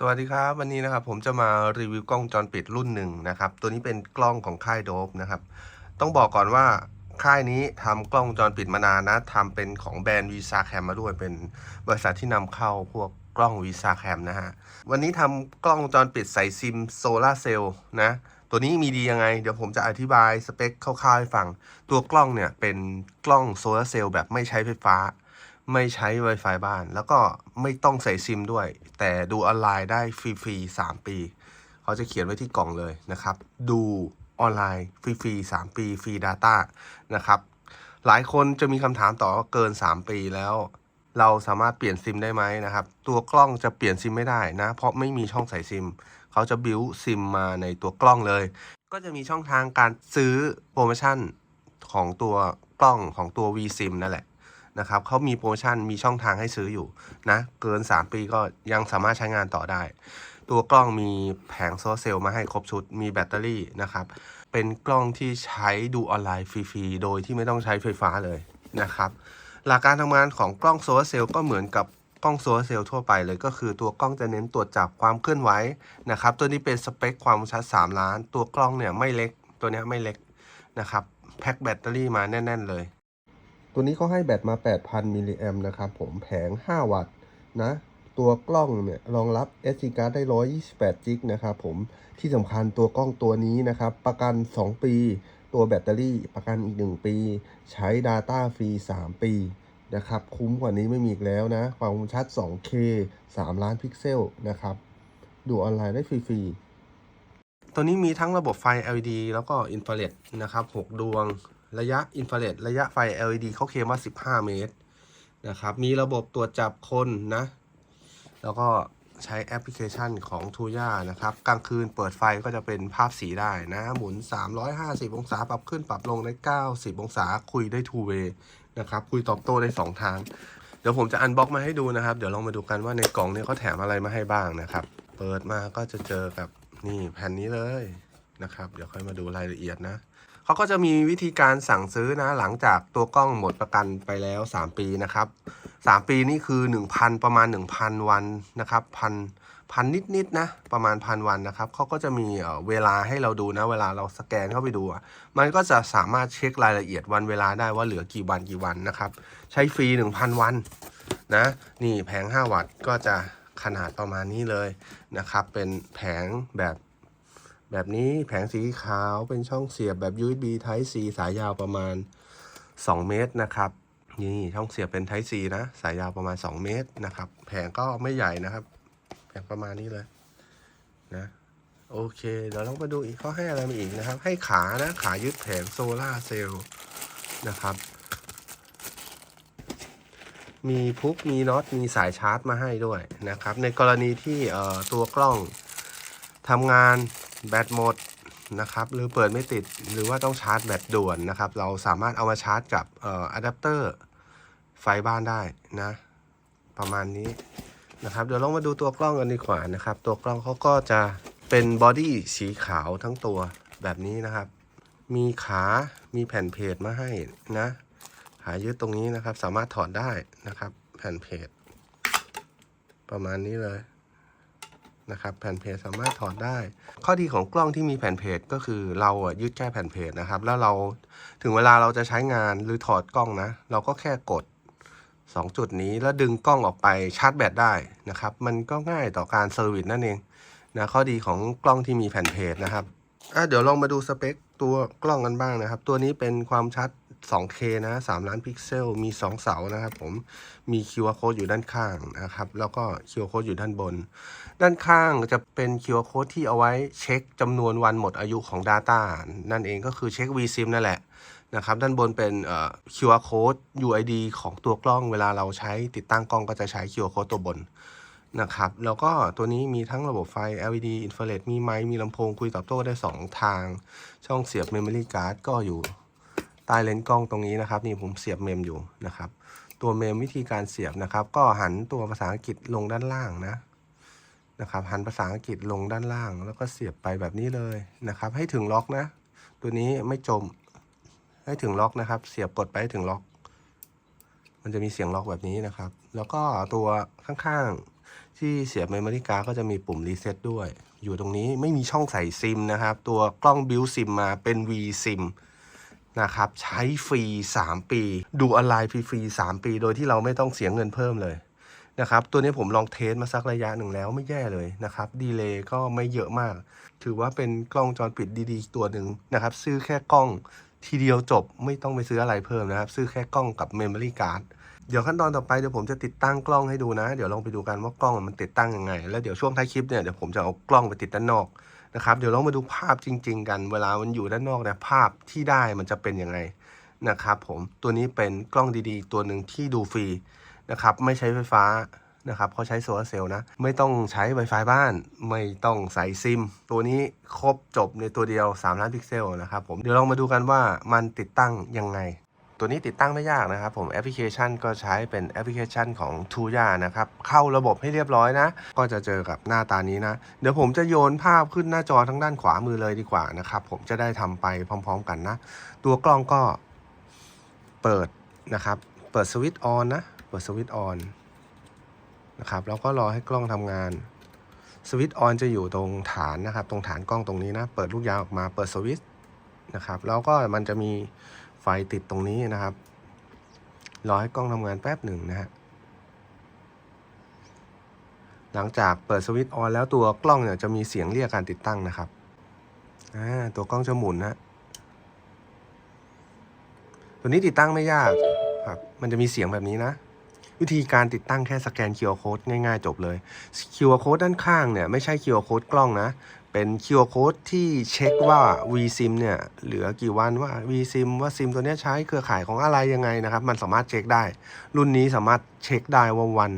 สวัสดีครับ วันนี้นะครับผมจะมารีวิวกล้องจรปิดรุ่นหนึ่งนะครับ ตัวนี้เป็นกล้องของค่ายโดบนะครับ ต้องบอกก่อนว่าค่ายนี้ทำกล้องจรปิดมานานนะทำเป็นของแบรนด์วีซาแคมมาด้วยเป็นบริษัทที่นำเข้าพวกกล้องวีซาแคมนะฮะวันนี้ทำกล้องจรปิดใส่ซิมโซลาร์เซลล์นะตัวนี้มีดียังไง เดี๋ยวผมจะอธิบายสเปคคร่าวๆให้ฟัง ตัวกล้องเนี่ยเป็นกล้องโซลาร์เซลล์แบบไม่ใช้ไฟฟ้า ไม่ใช้ Wi-Fi บ้าน แล้วก็ไม่ต้องใส่ซิมด้วย แต่ดูออนไลน์ได้ฟรีๆ3ปี เขาจะเขียนไว้ที่กล่องเลยนะครับ ดูออนไลน์ฟรีๆ3ปีฟรี Data นะครับหลายคนจะมีคำถามต่อว่าเกิน 3 ปีแล้ว เราสามารถเปลี่ยนซิมได้ไหมนะครับ ตัวกล้องจะเปลี่ยนซิมไม่ได้นะ เพราะไม่มีช่องใส่ซิม เขาจะบิวซิมมาในตัวกล้องเลย ก็จะมีช่องทางการซื้อโปรโมชั่นของตัวกล้องของตัว vSIM นั่นแหละ นะครับเขามีโปรโมชั่นมีช่องทางให้ซื้ออยู่นะเกิน 3 ปีก็ยังสามารถใช้งานต่อได้ ตัวกล้องมีแผงโซลาร์เซลล์มาให้ครบชุดมีแบตเตอรี่นะครับ เป็นกล้องที่ใช้ดูออนไลน์ฟรีๆ โดยที่ไม่ต้องใช้ไฟฟ้าเลยนะครับหลักการทำงานของกล้องโซลาร์เซลล์ก็เหมือนกับกล้องโซลาร์เซลล์ทั่วไปเลยก็คือตัวกล้องจะเน้นตรวจจับความเคลื่อนไหวนะครับ ตัวนี้เป็นสเปคความชัด 3 ล้าน ตัวกล้องเนี่ยไม่เล็กตัวนี้ไม่เล็กนะครับแพ็คแบตเตอรี่มาแน่น ๆ เลย ตัวนี้เขาให้แบตมา 8,000 มิลลิแอมนะครับผมแผง 5 วัตต์นะ ตัวกล้องเนี่ยรองรับ SD card ได้ 128จิกนะครับผมที่สำคัญตัวกล้องตัวนี้นะครับ ประกัน 2 ปี ตัวแบตเตอรี่ประกันอีก 1 ปี ใช้ Data ฟรี 3 ปีนะครับ คุ้มกว่านี้ไม่มีอีกแล้วนะ ความคมชัด 2K 3 ล้านพิกเซลนะครับ ดูออนไลน์ได้ฟรีๆตัวนี้มีทั้งระบบไฟ LED แล้วก็อินฟราเรดนะครับ 6 ดวง ระยะอินฟราเรดระยะไฟ LED เขาเคลมว่า 15 เมตรนะครับ มีระบบตรวจจับคนนะ แล้วก็ใช้แอปพลิเคชันของ t ูย่านะครับ กลางคืนเปิดไฟก็จะเป็นภาพสีได้นะ หมุน 350 องศา ปรับขึ้นปรับลงได้ 90 องศา คุยได้ two way นะครับ คุยตอบโต้ได้ 2 ทาง เดี๋ยวผมจะอันบ็อกมาให้ดูนะครับ เดี๋ยวลองมาดูกันว่าในกล่องนี้เขาแถมอะไรมาให้บ้างนะครับ เปิดมาก็จะเจอกับนี่แผ่นนี้เลยนะครับ เดี๋ยวค่อยมาดูรายละเอียดนะ เขาก็จะมีวิธีการสั่งซื้อนะหลังจากตัวกล้องหมดประกันไปแล้ว 3 ปีนะครับ 3 ปีนี่คือ 1,000 ประมาณ 1,000 วันนะครับพันพันนิดๆนะประมาณพันวันนะครับเขาก็จะมีเวลาให้เราดูนะ เวลาเราสแกนเข้าไปดู มันก็จะสามารถเช็ครายละเอียดวันเวลาได้ว่าเหลือกี่วันกี่วันนะครับ ใช้ฟรี 1,000 วันนะนี่แผง 5 วัตต์ก็จะขนาดประมาณนี้เลยนะครับ เป็นแผงแบบ แบบนี้แผงสีขาวเป็นช่องเสียบแบบ USB Type C สายยาวประมาณ 2 เมตรนะครับนี่ช่องเสียบเป็น Type C นะ สายยาวประมาณ 2 เมตรนะครับ แผงก็ไม่ใหญ่นะครับ แผงประมาณนี้เลยนะโอเค เดี๋ยวเรามาดูอีกเขาให้อะไรมาอีกนะครับ ให้ขานะขายึดแผงโซลาเซลล์นะครับ มีพุกมีน็อตมีสายชาร์จมาให้ด้วยนะครับ ในกรณีที่ตัวกล้องทำงาน แบตหมดนะครับ หรือเปิดไม่ติดหรือว่าต้องชาร์จแบตด่วนนะครับ เราสามารถเอามาชาร์จกับอออะแดปเตอร์ไฟบ้านได้นะ ประมาณนี้นะครับ เดี๋ยวลองมาดูตัวกล้องกันดีกว่านะครับ ตัวกล้องเขาก็จะเป็นบอดี้สีขาวทั้งตัวแบบนี้นะครับ มีขามีแผ่นเพจมาให้นะขายึดตรงนี้นะครับ สามารถถอดได้นะครับ แผ่นเพจประมาณนี้เลย นะครับแผ่นเพจสามารถถอดได้ ข้อดีของกล้องที่มีแผ่นเพจก็คือเราอะยึดแค่แผ่นเพจนะครับ แล้วเราถึงเวลาเราจะใช้งานหรือถอดกล้องนะ เราก็แค่กด 2 จุดนี้แล้วดึงกล้องออกไปชาร์จแบตได้นะครับ มันก็ง่ายต่อการเซอร์วิสนั่นเองนะข้อดีของกล้องที่มีแผ่นเพจนะครับอะเดี๋ยวลองมาดูสเปคตัวกล้องกันบ้างนะครับ ตัวนี้เป็นความชัด 2K นะ 3 ล้านพิกเซล มี 2 เสานะครับผม มี QR code อยู่ด้านข้างนะครับ แล้วก็ QR code อยู่ด้านบน ด้านข้างจะเป็น QR code ที่เอาไว้เช็คจำนวนวันหมดอายุของ Data นั่นเองก็คือเช็ค vSIM นั่นแหละนะครับ ด้านบนเป็นเอ่อ QR code UID ของตัวกล้อง เวลาเราใช้ติดตั้งกล้องก็จะใช้ QR code ตัวบนนะครับแล้วก็ตัวนี้มีทั้งระบบไฟ LED infrared มีไมค์มีลำโพงคุยตอบโต้ได้ 2 ทาง ช่องเสียบ Memory Card ก็อยู่ ใต้เลนส์กล้องตรงนี้นะครับ นี่ผมเสียบเมมอยู่นะครับ ตัวเมมวิธีการเสียบนะครับ ก็หันตัวภาษาอังกฤษลงด้านล่างนะนะครับ หันภาษาอังกฤษลงด้านล่าง แล้วก็เสียบไปแบบนี้เลยนะครับ ให้ถึงล็อกนะ ตัวนี้ไม่จม ให้ถึงล็อกนะครับ เสียบกดไปให้ถึงล็อก มันจะมีเสียงล็อกแบบนี้นะครับ แล้วก็ตัวข้างๆที่เสียบเมมโมรี่การ์ดก็จะมีปุ่มรีเซ็ตด้วย อยู่ตรงนี้ไม่มีช่องใส่ซิมนะครับ ตัวกล้องบิวซิมมาเป็น V ซิม นะครับใช้ฟรี 3 ปี ดูออนไลน์ฟรีๆ3ปี โดยที่เราไม่ต้องเสียเงินเพิ่มเลยนะครับตัวนี้ผมลองเทสมาสักระยะหนึ่งแล้วไม่แย่เลยนะครับดีเลย์ก็ไม่เยอะมาก ถือว่าเป็นกล้องจอปิดดีๆ ตัวหนึ่งนะครับ ซื้อแค่กล้องทีเดียวจบไม่ต้องไปซื้ออะไรเพิ่มนะครับ ซื้อแค่กล้องกับเมมโมรี่การ์ดเดี๋ยวขั้นตอนต่อไปเดี๋ยวผมจะติดตั้งกล้องให้ดูนะ เดี๋ยวลองไปดูกันว่ากล้องมันติดตั้งยังไง แล้วเดี๋ยวช่วงท้ายคลิปเนี่ยเดี๋ยวผมจะเอากล้องไปติดด้านนอก นะครับ เดี๋ยวลองมาดูภาพจริง ๆ กัน เวลามันอยู่ด้านนอกเนี่ยภาพที่ได้มันจะเป็นยังไงนะครับ ผมตัวนี้เป็นกล้องดีๆ ตัวหนึ่งที่ดูฟรีนะครับ ไม่ใช้ไฟฟ้านะครับเขาใช้โซลาร์เซลล์นะ ไม่ต้องใช้ Wi-Fi บ้าน ไม่ต้องใส่ซิม ตัวนี้ครบจบในตัวเดียว 3 ล้านพิกเซลนะครับผม เดี๋ยวลองมาดูกันว่ามันติดตั้งยังไง ตัวนี้ติดตั้งไม่ยากนะครับ ผมแอปพลิเคชันก็ใช้เป็นแอปพลิเคชันของ t u y a นะครับ เข้าระบบให้เรียบร้อยนะ ก็จะเจอกับหน้าตานี้นะ เดี๋ยวผมจะโยนภาพขึ้นหน้าจอทั้งด้านขวามือเลยดีกว่านะครับ ผมจะได้ทำไปพร้อม ๆ กันนะ ตัวกล้องก็เปิดนะครับ เปิดสวิตช์ออนนะ เปิดสวิตช์ออนนะครับแล้วก็รอให้กล้องทำงานสวิตช์ออนจะอยู่ตรงฐานนะครับ ตรงฐานกล้องตรงนี้นะ เปิดลูกยางออกมา เปิดสวิตช์นะครับ แล้วก็มันจะมี ติดตรงนี้นะครับ รอให้กล้องทำงานแป๊บหนึ่งนะฮะ หลังจากเปิดสวิตช์ออนแล้วตัวกล้องเนี่ยจะมีเสียงเรียกการติดตั้งนะครับอ่าตัวกล้องจะหมุนนะ ตัวนี้ติดตั้งไม่ยากครับ มันจะมีเสียงแบบนี้นะ วิธีการติดตั้งแค่สแกน QR code ง่ายๆ จบเลย QR code ด้านข้างเนี่ยไม่ใช่ QR code กล้องนะ เป็น QR code ที่เช็คว่า vSIM เนี่ยเหลือกี่วันว่า vSIM ว่าซิมตัวนี้ใช้เครือข่ายของอะไรยังไงนะครับ มันสามารถเช็คได้ รุ่นนี้สามารถเช็คได้ว่าวัน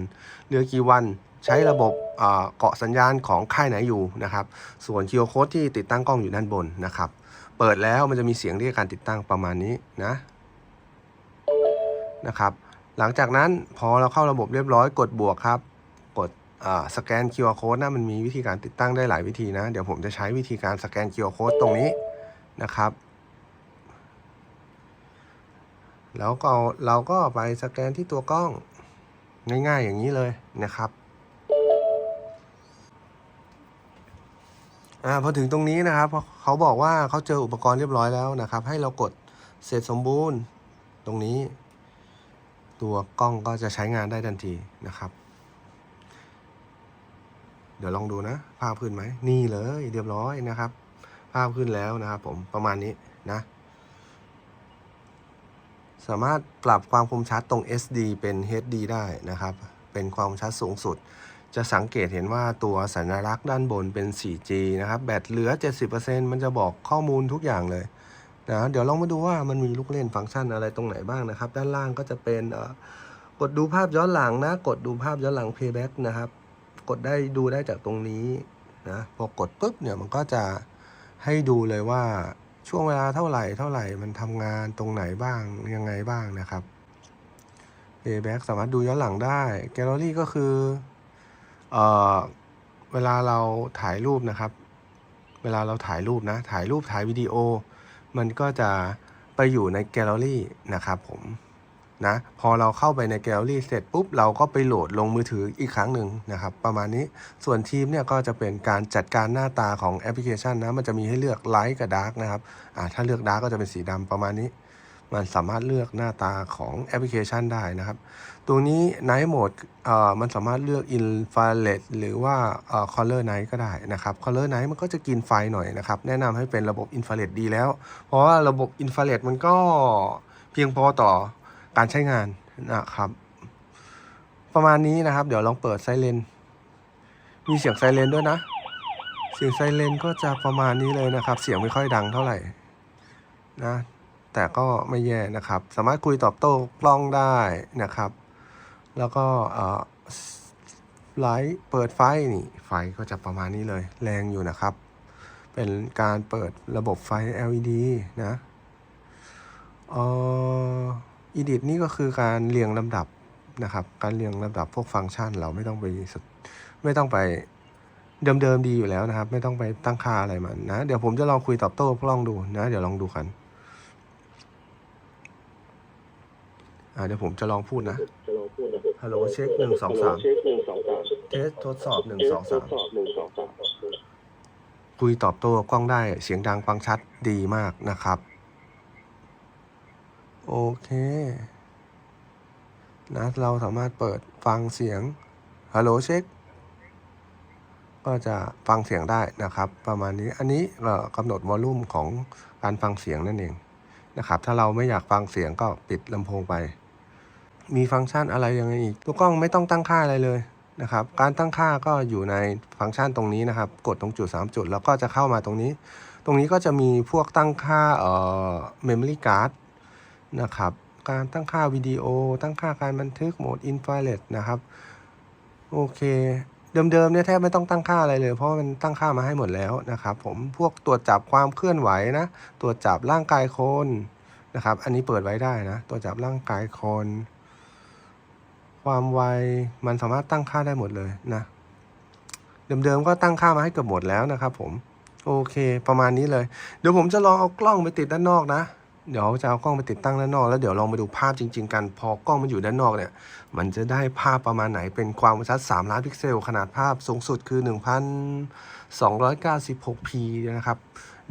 เหลือกี่วันใช้ระบบเอ่อเกาะสัญญาณของค่ายไหนอยู่นะครับ ส่วน QR code ที่ติดตั้งกล้องอยู่ด้านบนนะครับ เปิดแล้วมันจะมีเสียงเรียกการติดตั้งประมาณนี้นะนะครับ หลังจากนั้นพอเราเข้าระบบเรียบร้อยกดบวกครับ สแกน QR code นะมันมีวิธีการติดตั้งได้หลายวิธีนะ เดี๋ยวผมจะใช้วิธีการสแกน QR code ตรงนี้นะครับ แล้วก็เราก็ไปสแกนที่ตัวกล้องง่ายๆอย่างนี้เลยนะครับอ่าพอถึงตรงนี้นะครับเพราะเขาบอกว่าเขาเจออุปกรณ์เรียบร้อยแล้วนะครับ ให้เรากดเสร็จสมบูรณ์ตรงนี้ ตัวกล้องก็จะใช้งานได้ทันทีนะครับ เดี๋ยวลองดูนะ ภาพขึ้นไหม นี่เลยเรียบร้อยนะครับ ภาพขึ้นแล้วนะครับผมประมาณนี้นะ สามารถปรับความคมชัดตรง SD เป็น HD ได้นะครับ เป็นความคมชัดสูงสุด จะสังเกตเห็นว่าตัวสัญลักษณ์ด้านบนเป็น 4G นะครับ แบตเหลือ 70%มันจะบอกข้อมูลทุกอย่างเลยนะเดี๋ยวลองมาดูว่ามันมีลูกเล่นฟังก์ชันอะไรตรงไหนบ้างนะครับ ด้านล่างก็จะเป็นเอ่อกดดูภาพย้อนหลังนะ กดดูภาพย้อนหลัง playback นะครับ กดได้ดูได้จากตรงนี้นะพอกดปุ๊บเนี่ยมันก็จะให้ดูเลยว่าช่วงเวลาเท่าไหร่เท่าไหร่มันทำงานตรงไหนบ้างยังไงบ้างนะครับ playback สามารถดูย้อนหลังได้ gallery ก็คือเออเวลาเราถ่ายรูปนะครับ เวลาเราถ่ายรูปนะ ถ่ายรูปถ่ายวิดีโอ มันก็จะไปอยู่ในแกลเลอรี่นะครับผม นะพอเราเข้าไปในแกลเลอรี่เสร็จปุ๊บเราก็ไปโหลดลงมือถืออีกครั้งหนึ่งนะครับ ประมาณนี้ส่วนทีมเนี่ยก็จะเป็นการจัดการหน้าตาของแอปพลิเคชันนะมันจะมีให้เลือกไลท์กับดาร์กนะครับอ่าถ้าเลือกดาร์กก็จะเป็นสีดำประมาณนี้ มันสามารถเลือกหน้าตาของแอปพลิเคชันได้นะครับตัวนี้ Night Mode เอ่อมันสามารถเลือก Infrared หรือว่าเอ่อ Color Night ก็ได้นะครับ Color Night มันก็จะกินไฟหน่อยนะครับ แนะนำให้เป็นระบบ Infrared ดีแล้ว เพราะว่าระบบ Infrared มันก็เพียงพอต่อ การใช้งานนะครับ ประมาณนี้นะครับ เดี๋ยวลองเปิดไซเรนมีเสียงไซเรนด้วยนะ เสียงไซเรนก็จะประมาณนี้เลยนะครับ เสียงไม่ค่อยดังเท่าไหร่นะ แต่ก็ไม่แย่นะครับ สามารถคุยตอบโต้กล้องได้นะครับ แล้วก็เอ่อไลท์เปิดไฟนี่ ไฟก็จะประมาณนี้เลย แรงอยู่นะครับ เป็นการเปิดระบบไฟ LED นะเออ edit นี่ก็คือการเรียงลำดับนะครับ การเรียงลำดับพวกฟังก์ชันเราไม่ต้องไปไม่ต้องไปเดิมๆดีอยู่แล้วนะครับ ไม่ต้องไปตั้งค่าอะไรมันนะ เดี๋ยวผมจะลองคุยตอบโต้กล้องดูนะ เดี๋ยวลองดูกันอ่าเดี๋ยวผมจะลองพูดนะฮัลโหลเช็คหนึ่งสองสามเทสทดสอบหนึ่งสองสามคุยตอบโต้กล้องได้เสียงดังฟังชัดดีมากนะครับ โอเคนะเราสามารถเปิดฟังเสียงฮัลโหลเช็คก็จะฟังเสียงได้นะครับ ประมาณนี้อันนี้เรากำหนดวอลลุ่มของการฟังเสียงนั่นเองนะครับ ถ้าเราไม่อยากฟังเสียงก็ปิดลำโพงไป มีฟังก์ชันอะไรยังไงอีกตัวกล้องไม่ต้องตั้งค่าอะไรเลยนะครับ การตั้งค่าก็อยู่ในฟังก์ชันตรงนี้นะครับ กดตรงจุด 3 จุด แล้วก็จะเข้ามาตรงนี้ ตรงนี้ก็จะมีพวกตั้งค่าเอ่อ memory card นะครับ การตั้งค่าวิดีโอ ตั้งค่าการบันทึกโหมด infrared นะครับ โอเคเดิมๆเนี่ยแทบไม่ต้องตั้งค่าอะไรเลย เพราะมันตั้งค่ามาให้หมดแล้วนะครับ ผมพวกตรวจจับความเคลื่อนไหวนะ ตรวจจับร่างกายคนนะครับ อันนี้เปิดไว้ได้นะ ตรวจจับร่างกายคน ความไวมันสามารถตั้งค่าได้หมดเลยนะเดิมๆก็ตั้งค่ามาให้เกือบหมดแล้วนะครับ ผม โอเค ประมาณนี้เลย เดี๋ยวผมจะลองเอากล้องไปติดด้านนอกนะ เดี๋ยวจะเอากล้องไปติดตั้งด้านนอก แล้วเดี๋ยวลองไปดูภาพจริง ๆ กันพอกล้องมันอยู่ด้านนอกเนี่ย มันจะได้ภาพประมาณไหนเป็นความชัด 3 ล้านพิกเซล ขนาดภาพสูงสุดคือ 1,296p นะครับ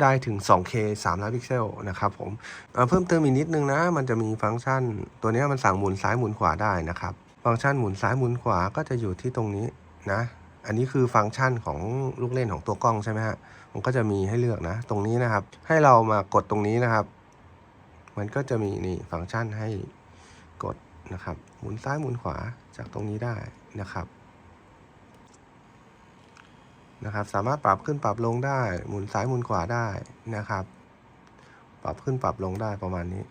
ได้ถึง 2K 3ล้านพิกเซลนะครับผมเเพิ่มเติมอีกนิดนึงนะ มันจะมีฟังก์ชัน ตัวนี้มันสั่งหมุนซ้ายหมุนขวาได้นะครับ ฟังก์ชันหมุนซ้ายหมุนขวาก็จะอยู่ที่ตรงนี้นะ อันนี้คือฟังก์ชันของลูกเล่นของตัวกล้องใช่ไหมฮะ มันก็จะมีให้เลือกนะ ตรงนี้นะครับ ให้เรามากดตรงนี้นะครับ มันก็จะมีนี่ฟังก์ชันให้กดนะครับ หมุนซ้ายหมุนขวาจากตรงนี้ได้นะครับนะครับ สามารถปรับขึ้นปรับลงได้ หมุนซ้ายหมุนขวาได้นะครับ ปรับขึ้นปรับลงได้ประมาณนี้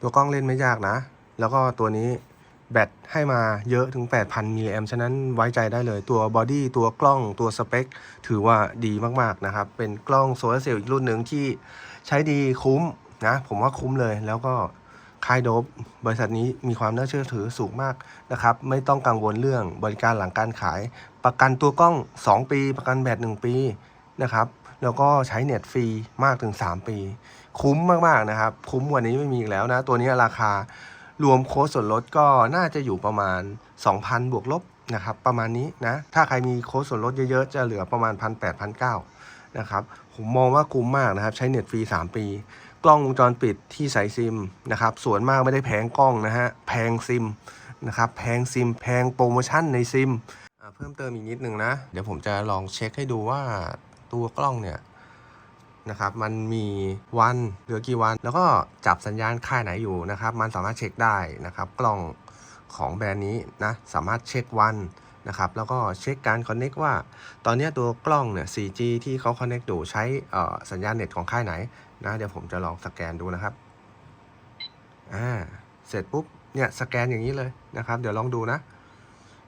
ตัวกล้องเล่นไม่ยากนะ แล้วก็ตัวนี้ แบตให้มาเยอะถึง 8,000 มิลลิแอมฉะนั้นไว้ใจได้เลยตัวบอดี้ตัวกล้องตัวสเปค ถือว่าดีมาก ๆ นะครับ เป็นกล้องโซลาร์เซลล์อีกรุ่นหนึ่งที่ใช้ดีคุ้มนะ ผมว่าคุ้มเลยแล้วก็ค่ายโดบบริษัทนี้มีความน่าเชื่อถือสูงมากนะครับ ไม่ต้องกังวลเรื่องบริการหลังการขาย ประกันตัวกล้อง 2 ปี ประกันแบต1ปีนะครับแล้วก็ใช้เน็ตฟรีมากถึง 3 ปี คุ้มมาก ๆ นะครับ คุ้มกว่านี้ไม่มีอีกแล้วนะ ตัวนี้ราคา รวมโค้ดส่วนลดก็น่าจะอยู่ประมาณ 2,000 บวกลบนะครับประมาณนี้นะถ้าใครมีโค้ดส่วนลดเยอะๆ จะเหลือประมาณ 1 8 0 0 1 9นะครับผมมองว่าคุ้มมากนะครับ ใช้เน็ตฟรี 3 ปี กล้องวงจรปิดที่ใส่ซิมนะครับส่วนมากไม่ได้แพงกล้องนะฮะแพงซิมนะครับแพงซิมแพงโปรโมชั่นในซิมเพิ่มเติมอีกนิดนึงนะ เดี๋ยวผมจะลองเช็คให้ดูว่าตัวกล้องเนี่ย นะครับ มันมีวันเหลือกี่วัน แล้วก็จับสัญญาณค่ายไหนอยู่นะครับ มันสามารถเช็คได้นะครับ กล้องของแบรนด์นี้นะ สามารถเช็ควันนะครับ แล้วก็เช็คการคอนเน็กว่า ตอนนี้ตัวกล้องเนี่ย 4G ที่เขาคอนเน็กอยู่ใช้สัญญาณเน็ตของค่ายไหนนะ เดี๋ยวผมจะลองสแกนดูนะครับ อ่า เสร็จปุ๊บ เนี่ย สแกนอย่างนี้เลยนะครับ เดี๋ยวลองดูนะ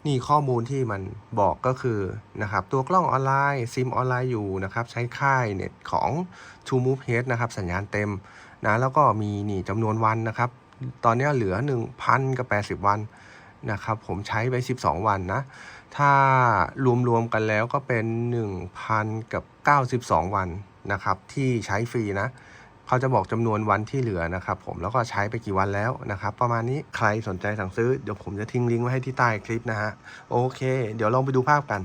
นี่ข้อมูลที่มันบอกก็คือนะครับตัวกล้องออนไลน์ซิมออนไลน์อยู่นะครับใช้ค่ายเน็ตของ True Move H นะครับสัญญาณเต็มนะแล้วก็มีนี่จำนวนวันนะครับตอนนี้เหลือ 1,000กับ80 วันนะครับผมใช้ไป 12 วันนะ ถ้ารวมๆกันแล้วก็เป็น 1,000กับ92 วันนะครับที่ใช้ฟรีนะ เขาจะบอกจำนวนวันที่เหลือนะครับผมแล้วก็ใช้ไปกี่วันแล้วนะครับประมาณนี้ใครสนใจสั่งซื้อเดี๋ยวผมจะทิ้งลิงก์ไว้ให้ที่ใต้คลิปนะฮะโอเค เดี๋ยวลองไปดูภาพกัน